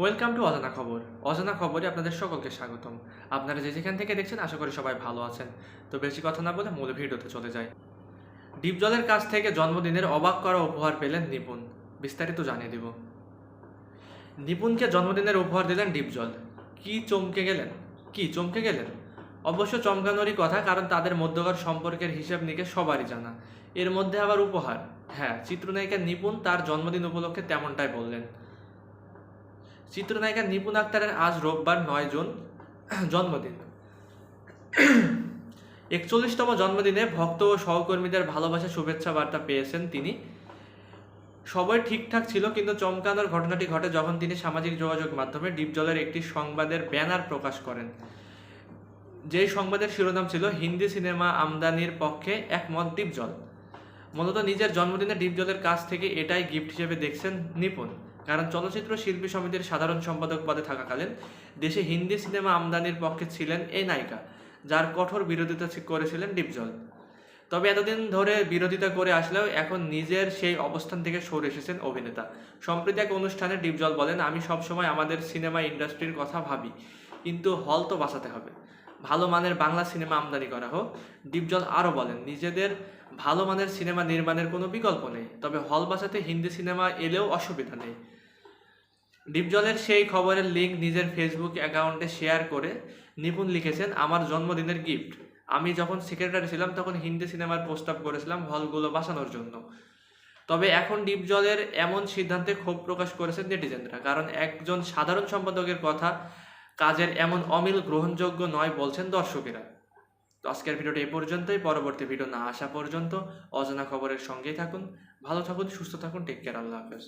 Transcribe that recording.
Welcome to অজানা খবর। অজানা খবরে আপনাদের সকলকে স্বাগতম। আপনারা যে যেখান থেকে দেখছেন, আশা করি সবাই ভালো আছেন। তো বেশি কথা না বলে মূল ভিডিওতে চলে যাই। ডিপজলের কাছ থেকে জন্মদিনের অবাক করা উপহার পেলেন নিপুণ। বিস্তারিত জানিয়ে দিব। নিপুণকে জন্মদিনের উপহার দিলেন ডিপজল। কি চমকে গেলেন? কি চমকে গেলেন? অবশ্য চমকানোরই কথা, কারণ তাদের মধ্যকার সম্পর্কের হিসাব নিকে সবারই জানা। এর মধ্যে আবার উপহার। হ্যাঁ চিত্রনায়িকা নিপুণ তার জন্মদিন উপলক্ষে তেমনটাই বললেন। চিত্রনায়িকা নিপুণ আক্তারের আজ রোববার নয় জুন জন্মদিন। একচল্লিশতম জন্মদিনে ভক্ত ও সহকর্মীদের ভালোবাসা, শুভেচ্ছা বার্তা পেয়েছেন তিনি। সবাই ঠিকঠাক ছিল, কিন্তু চমকানোর ঘটনাটি ঘটে যখন তিনি সামাজিক যোগাযোগ মাধ্যমে ডিপজলের একটি সংবাদের ব্যানার প্রকাশ করেন। যেই সংবাদের শিরোনাম ছিল, হিন্দি সিনেমা আমদানির পক্ষে একমত ডিপজল মূলত নিজের জন্মদিনে ডিপজলের কাছ থেকে এটাই গিফট হিসেবে দেখছেন নিপুণ। কারণ চলচ্চিত্র শিল্পী সমিতির সাধারণ সম্পাদক পদে থাকাকালীন দেশে হিন্দি সিনেমা আমদানির পক্ষে ছিলেন এই নায়িকা, যার কঠোর বিরোধিতা করেছিলেন ডিপজল। তবে এতদিন ধরে বিরোধিতা করে আসলেও এখন নিজের সেই অবস্থান থেকে সরে এসেছেন অভিনেতা। সম্প্রতি এক অনুষ্ঠানে ডিপজল বলেন, আমি সবসময় আমাদের সিনেমা ইন্ডাস্ট্রির কথা ভাবি, কিন্তু হল তো বাঁচাতে হবে। ভালো মানের বাংলা সিনেমা আমদানি করা হোক। ডিপজল আরও বলেন, নিজেদের ভালো মানের সিনেমা নির্মাণের কোনো বিকল্প নেই, তবে হল বাঁচাতে হিন্দি সিনেমা এলেও অসুবিধা নেই। ডিপজলের সেই খবরের লিঙ্ক নিজের ফেসবুক অ্যাকাউন্টে শেয়ার করে নিপুণ লিখেছেন, আমার জন্মদিনের গিফট আমি যখন সেক্রেটারি ছিলাম, তখন হিন্দি সিনেমার প্রস্তাব করেছিলাম হলগুলো বাঁচানোর জন্য। তবে এখন ডিপজলের এমন সিদ্ধান্তে ক্ষোভ প্রকাশ করেছেন নেটিজেনরা, কারণ একজন সাধারণ সম্পাদকের কথা কাজের এমন অমিল গ্রহণযোগ্য নয় বলছেন দর্শকেরা। তো আজকের ভিডিওটা এ পর্যন্তই, পরবর্তী ভিডিও না আসা পর্যন্ত অজানা খবরের সঙ্গেই থাকুন। ভালো থাকুন, সুস্থ থাকুন টেক কেয়ার আল্লাহ হাফেজ।